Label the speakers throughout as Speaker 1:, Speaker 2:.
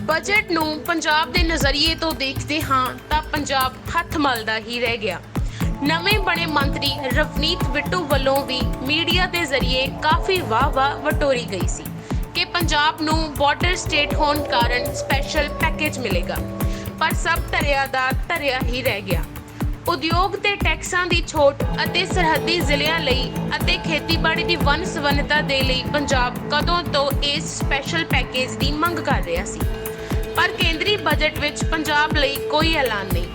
Speaker 1: Budget ਨੂੰ ਪੰਜਾਬ ਦੇ ਨਜ਼ਰੀਏ ਤੋਂ ਦੇਖਦੇ ਹਾਂ ਤਾਂ ਪੰਜਾਬ ਹੱਥ ਮਲਦਾ ਹੀ ਰਹਿ ਗਿਆ। ਨਵੇਂ ਬਣੇ ਮੰਤਰੀ ਰਵਨੀਤ ਬਿੱਟੂ ਵੱਲੋਂ ਵੀ ਮੀਡੀਆ ਦੇ ਜ਼ਰੀਏ ਕਾਫੀ ਵਾਹ-ਵਾਹ ਵਟੋਰੀ ਗਈ ਸੀ ਕਿ ਪੰਜਾਬ ਨੂੰ ਬਾਰਡਰ ਸਟੇਟ ਹੋਣ ਕਾਰਨ ਸਪੈਸ਼ਲ ਪੈਕੇਜ ਮਿਲੇਗਾ। ਪਰ ਸਭ ਧਰਿਆ ਦਾ ਧਰਿਆ ਹੀ ਰਹਿ ਗਿਆ। ਉਦਯੋਗ ਤੇ ਟੈਕਸਾਂ ਦੀ ਛੋਟ ਅਤੇ ਸਰਹੱਦੀ ਜ਼ਿਲ੍ਹਿਆਂ ਲਈ ਅਤੇ ਖੇਤੀਬਾੜੀ ਦੀ ਵੰਨ ਸਵੰਨਤਾ ਦੇ ਲਈ ਪੰਜਾਬ ਕਦੋਂ ਤੋਂ ਇਸ ਸਪੈਸ਼ਲ ਪੈਕੇਜ ਦੀ ਮੰਗ ਕਰ ਰਿਹਾ ਸੀ? ਪਰ ਕੇਂਦਰੀ ਬਜਟ ਵਿੱਚ ਪੰਜਾਬ ਲਈ ਕੋਈ ਐਲਾਨ ਨਹੀਂ।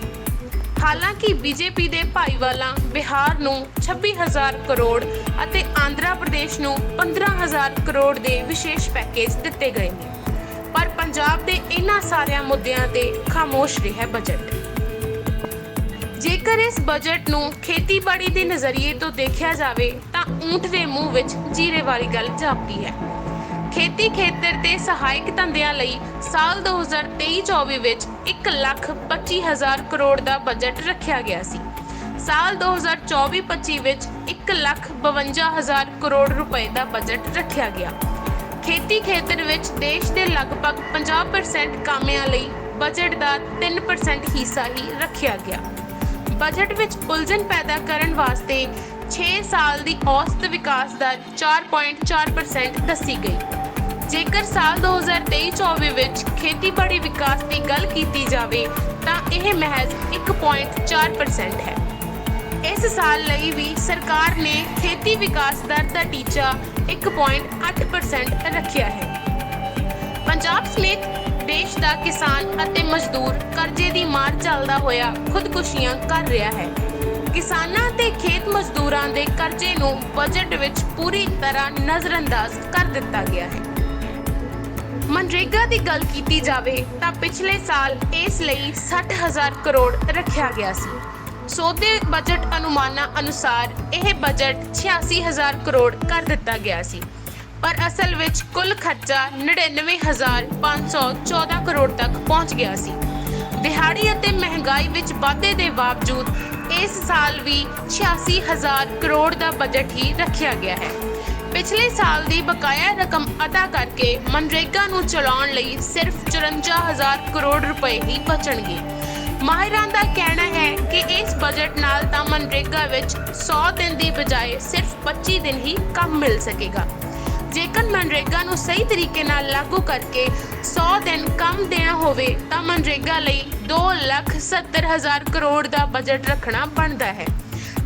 Speaker 1: ਹਾਲਾਂਕਿ ਬੀਜੇਪੀ ਦੇ ਭਾਈਵਾਲਾ ਬਿਹਾਰ ਨੂੰ 26000 ਕਰੋੜ ਅਤੇ ਆਂਧਰਾ ਪ੍ਰਦੇਸ਼ ਨੂੰ 15000 ਕਰੋੜ ਦੇ ਵਿਸ਼ੇਸ਼ ਪੈਕੇਜ ਦਿੱਤੇ ਗਏ ਨੇ। ਪਰ ਪੰਜਾਬ ਦੇ ਇਹਨਾਂ ਸਾਰਿਆਂ ਮੁੱਦਿਆਂ ਤੇ ਖਾਮੋਸ਼ ਰਿਹਾ ਬਜਟ। ਜੇਕਰ ਇਸ ਬਜਟ ਨੂੰ ਖੇਤੀਬਾੜੀ ਦੇ ਨਜ਼ਰੀਏ ਤੋਂ ਦੇਖਿਆ ਜਾਵੇ ਤਾਂ ਊਂਠ ਦੇ ਮੂੰਹ ਵਿੱਚ ਜੀਰੇ ਵਾਲੀ ਗੱਲ ਜਾਪਦੀ ਹੈ। ਖੇਤੀ ਖੇਤਰ ਤੇ ਸਹਾਇਕ ਧੰਦਿਆਂ ਲਈ ਸਾਲ 2023-24 ਵਿੱਚ 1,25,000 ਕਰੋੜ ਦਾ ਬਜਟ ਰੱਖਿਆ ਗਿਆ ਸੀ। ਸਾਲ 2024-25 ਵਿੱਚ 1,52,000 ਕਰੋੜ ਰੁਪਏ ਦਾ ਬਜਟ ਰੱਖਿਆ ਗਿਆ। ਖੇਤੀ ਖੇਤਰ ਵਿੱਚ ਦੇਸ਼ ਦੇ ਲਗਭਗ 50% ਕਾਮਿਆਂ ਲਈ ਬਜਟ ਦਾ 3% ਹਿੱਸਾ ਹੀ ਰੱਖਿਆ ਗਿਆ। ਬਜਟ ਵਿੱਚ ਉਲਝਣ ਪੈਦਾ ਕਰਨ ਵਾਸਤੇ 6 ਸਾਲ ਦੀ ਔਸਤ ਵਿਕਾਸ ਦਰ 4.4% ਦੱਸੀ ਗਈ। ਜੇਕਰ ਸਾਲ 2023-24 ਵਿੱਚ ਖੇਤੀਬਾੜੀ ਵਿਕਾਸ ਦੀ ਗੱਲ ਕੀਤੀ ਜਾਵੇ, ਤਾਂ ਇਹ ਮਹਿਜ਼ 1.4% ਹੈ। ਇਸ ਸਾਲ ਲਈ ਵੀ ਸਰਕਾਰ ਨੇ ਖੇਤੀ ਵਿਕਾਸ ਦਰ ਦਾ ਟੀਚਾ 1.8% ਰੱਖਿਆ ਹੈ। ਪੰਜਾਬ ਸਮੇਤ ਦੇਸ਼ ਦਾ ਕਿਸਾਨ ਅਤੇ ਮਜ਼ਦੂਰ ਕਰਜ਼ੇ ਦੀ ਮਾਰ ਚੱਲਦਾ ਹੋਇਆ ਖੁਦਕੁਸ਼ੀਆਂ ਕਰ ਰਿਹਾ ਹੈ। ਕਿਸਾਨਾਂ ਤੇ ਖੇਤ ਮਜ਼ਦੂਰਾਂ ਦੇ ਕਰਜ਼ੇ ਨੂੰ ਬਜਟ ਵਿੱਚ ਪੂਰੀ ਤਰ੍ਹਾਂ ਨਜ਼ਰਅੰਦਾਜ਼ ਕਰ ਦਿੱਤਾ ਗਿਆ ਹੈ। ਮਨਰੇਗਾ ਦੀ ਗੱਲ ਕੀਤੀ ਜਾਵੇ ਤਾਂ ਪਿਛਲੇ ਸਾਲ ਇਸ ਲਈ 60000 ਕਰੋੜ ਰੱਖਿਆ ਗਿਆ ਸੀ। ਸੋਦੇ ਬਜਟ ਅਨੁਮਾਨਾਂ ਅਨੁਸਾਰ ਇਹ ਬਜਟ 86000 ਕਰੋੜ ਕਰ ਦਿੱਤਾ ਗਿਆ ਸੀ। ਪਰ ਅਸਲ ਵਿੱਚ ਕੁੱਲ ਖਰਚਾ 99514 ਕਰੋੜ ਤੱਕ ਪਹੁੰਚ ਗਿਆ ਸੀ। ਦਿਹਾੜੀ ਅਤੇ ਮਹਿੰਗਾਈ ਵਿੱਚ ਵਾਧੇ ਦੇ ਬਾਵਜੂਦ ਇਸ ਸਾਲ ਵੀ 86000 ਕਰੋੜ ਦਾ ਬਜਟ ਹੀ ਰੱਖਿਆ ਗਿਆ ਹੈ। ਪਿਛਲੇ ਸਾਲ ਦੀ ਬਕਾਇਆ ਰਕਮ ਅਦਾ ਕਰਕੇ ਮਨਰੇਗਾ ਨੂੰ ਚਲਾਉਣ ਲਈ ਸਿਰਫ 54000 ਕਰੋੜ ਰੁਪਏ ਹੀ ਬਚਣਗੇ। ਮਾਹਿਰਾਂ ਦਾ ਕਹਿਣਾ ਹੈ ਕਿ ਇਸ ਬਜਟ ਨਾਲ ਤਾਂ ਮਨਰੇਗਾ ਵਿੱਚ 100 ਦਿਨ ਦੀ ਬਜਾਏ ਸਿਰਫ 25 ਦਿਨ ਹੀ ਕੰਮ ਮਿਲ ਸਕੇਗਾ। ਜੇਕਰ ਮਨਰੇਗਾ ਨੂੰ ਸਹੀ ਤਰੀਕੇ ਨਾਲ ਲਾਗੂ ਕਰਕੇ 100 ਦਿਨ ਕੰਮ ਦੇਣਾ ਹੋਵੇ, ਤਾਂ ਮਨਰੇਗਾ ਲਈ 270000 ਕਰੋੜ ਦਾ ਬਜਟ ਰੱਖਣਾ ਬਣਦਾ ਹੈ।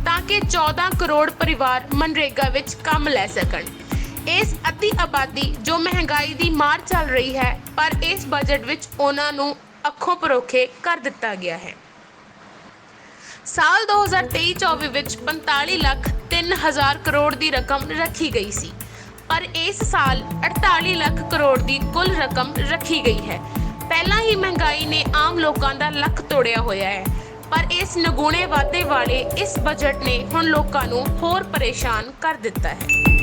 Speaker 1: ਤਾਂ ਕਿ 14 ਕਰੋੜ ਪਰਿਵਾਰ ਮਨਰੇਗਾ ਵਿੱਚ ਕੰਮ ਲੈ ਸਕਣ। ਇਸ ਅਤੀ ਆਬਾਦੀ ਜੋ ਮਹਿੰਗਾਈ ਦੀ ਮਾਰ ਚੱਲ ਰਹੀ ਹੈ, ਪਰ ਇਸ ਬਜਟ ਵਿੱਚ ਉਹਨਾਂ ਨੂੰ ਅੱਖੋਂ ਪਰੋਖੇ ਕਰ ਦਿੱਤਾ ਗਿਆ ਹੈ। ਸਾਲ 2023-24 ਵਿੱਚ 45 ਲੱਖ 3000 ਕਰੋੜ ਦੀ ਰਕਮ ਰੱਖੀ ਗਈ ਸੀ, ਪਰ ਇਸ ਸਾਲ 48 ਲੱਖ ਕਰੋੜ ਦੀ ਕੁੱਲ ਰਕਮ ਰੱਖੀ ਗਈ ਹੈ। ਪਹਿਲਾਂ ਹੀ ਮਹਿੰਗਾਈ ਨੇ ਆਮ ਲੋਕਾਂ ਦਾ ਲੱਕ ਤੋੜਿਆ ਹੋਇਆ ਹੈ। ਪਰ ਇਸ ਨਗੂਣੇ ਵਾਧੇ ਵਾਲੇ ਇਸ ਬਜਟ ਨੇ ਹੁਣ ਲੋਕਾਂ ਨੂੰ ਹੋਰ ਪਰੇਸ਼ਾਨ ਕਰ ਦਿੱਤਾ ਹੈ।